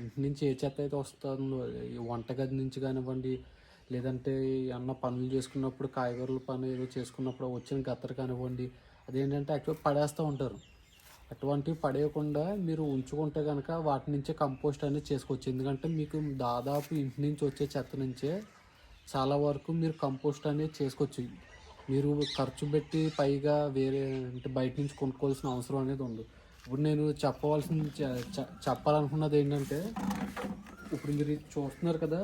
ఇంటి నుంచి ఏ చెత్త అయితే వస్తుందో ఈ వంటగది నుంచి కానివ్వండి లేదంటే అన్న పనులు చేసుకున్నప్పుడు కాయగూరల పని ఏదో చేసుకున్నప్పుడు వచ్చిన గత్తర కానివ్వండి అదేంటంటే యాక్చువల్ పడేస్తూ ఉంటారు. అటువంటివి పడేయకుండా మీరు ఉంచుకుంటే కనుక వాటి నుంచే కంపోస్ట్ అనేది చేసుకోవచ్చు. ఎందుకంటే మీకు దాదాపు ఇంటి నుంచి వచ్చే చెత్త నుంచే చాలా వరకు మీరు కంపోస్ట్ అనేది చేసుకోవచ్చు. మీరు ఖర్చు పెట్టి పైగా వేరే అంటే బయట నుంచి కొనుక్కోవాల్సిన అవసరం అనేది ఉండదు. ఇప్పుడు నేను చెప్పవలసింది చెప్పాలనుకున్నది ఏంటంటే ఇప్పుడు మీరు చూస్తున్నారు కదా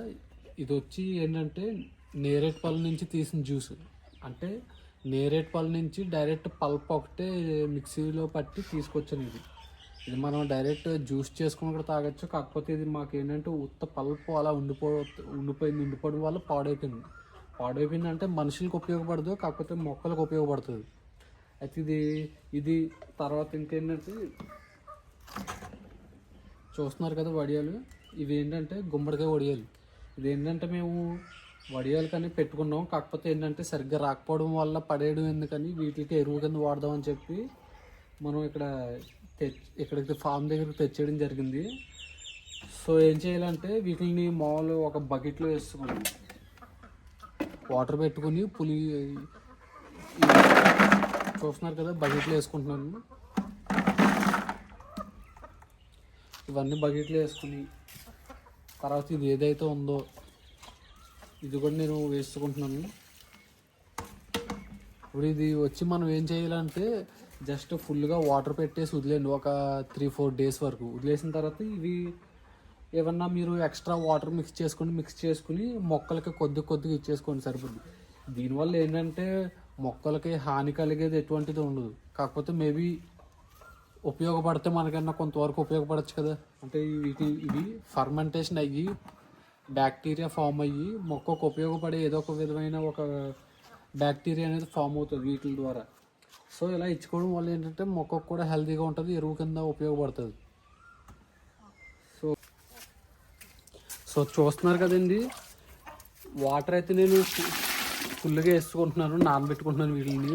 ఇది వచ్చి ఏంటంటే నేరేడు నుంచి తీసిన జ్యూస్. అంటే నేరేడు నుంచి డైరెక్ట్ పల్ప్ ఒకటే మిక్సీలో పట్టి తీసుకొచ్చాను ఇది. ఇది మనం డైరెక్ట్ జ్యూస్ చేసుకుని కూడా తాగొచ్చు కాకపోతే ఇది మాకు ఏంటంటే ఉత్త పల్ప్ అలా ఉండిపో ఉండిపోయింది ఉండిపోవడం వల్ల పాడైపోయింది. పాడైపోయింది అంటే మనుషులకు ఉపయోగపడదు కాకపోతే మొక్కలకు ఉపయోగపడుతుంది. అయితే ఇది ఇది తర్వాత ఇంకేంటంటే చూస్తున్నారు కదా వడియాలు. ఇవి ఏంటంటే గుమ్మడికాయ వడియాలు. ఇది ఏంటంటే మేము వడియాలు కానీ పెట్టుకున్నాం. కాకపోతే ఏంటంటే సరిగ్గా రాకపోవడం వల్ల పడేయడం ఎందుకని వీటికి ఎరువు కింద వాడదామని చెప్పి మనం ఇక్కడ తెచ్ ఇక్కడికి ఫామ్ దగ్గరకు తెచ్చేయడం జరిగింది. సో ఏం చేయాలంటే వీటిని మామూలు ఒక బకెట్లో వేసుకుని వాటర్ పెట్టుకుని పులి చూస్తున్నారు కదా బకెట్లో వేసుకుంటున్నాను ఇవన్నీ బకెట్లో వేసుకుని తర్వాత ఇది ఏదైతే ఉందో ఇది కూడా నేను వేసుకుంటున్నాను. ఇప్పుడు ఇది వచ్చి మనం ఏం చేయాలంటే జస్ట్ ఫుల్గా వాటర్ పెట్టేసి వదిలేండి ఒక త్రీ ఫోర్ డేస్ వరకు. వదిలేసిన తర్వాత ఇవి ఏమన్నా మీరు ఎక్స్ట్రా వాటర్ మిక్స్ చేసుకుని మిక్స్ చేసుకుని మొక్కలకి కొద్ది కొద్దిగా ఇచ్చేసుకోండి సరిపోద్ది. దీనివల్ల ఏంటంటే మొక్కలకి హాని కలిగేది ఎటువంటిది ఉండదు. కాకపోతే మేబీ ఉపయోగపడితే మనకన్నా కొంతవరకు ఉపయోగపడచ్చు కదా. అంటే వీటి ఇవి ఫర్మెంటేషన్ అయ్యి బ్యాక్టీరియా ఫామ్ అయ్యి మొక్కకు ఉపయోగపడే ఏదో ఒక విధమైన ఒక బ్యాక్టీరియా అనేది ఫామ్ అవుతుంది వీటి ద్వారా. సో ఇలా ఇచ్చుకోవడం వల్ల ఏంటంటే మొక్కకు కూడా హెల్తీగా ఉంటుంది ఎరువు కింద ఉపయోగపడుతుంది. సో సో చూస్తున్నారు కదండి వాటర్ అయితే నేను ఫుల్గా వేసుకుంటున్నాను నానబెట్టుకుంటున్నాను వీటిని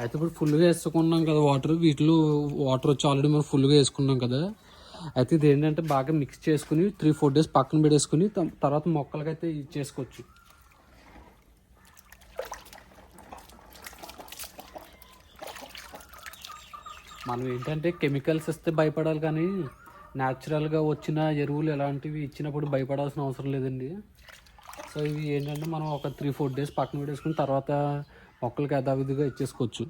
అయితే ఇప్పుడు ఫుల్గా వేసుకున్నాం కదా వాటర్ వీటిలో వాటర్ వచ్చి ఆల్రెడీ మనం ఫుల్గా వేసుకున్నాం కదా. అయితే ఇది ఏంటంటే బాగా మిక్స్ చేసుకుని త్రీ ఫోర్ డేస్ పక్కన పెట్టేసుకుని త- తర్వాత మొక్కలకైతే ఇది చేసుకోవచ్చు. మనం ఏంటంటే కెమికల్స్ ఇస్తే భయపడాలి కానీ న్యాచురల్గా వచ్చిన ఎరువులు ఎలాంటివి ఇచ్చినప్పుడు భయపడాల్సిన అవసరం లేదండి. సో ఇవి ఏంటంటే మనం ఒక త్రీ ఫోర్ డేస్ పక్కన పెట్టేసుకుని తర్వాత మొక్కలకి యథావిధిగా ఇచ్చేసుకోవచ్చు.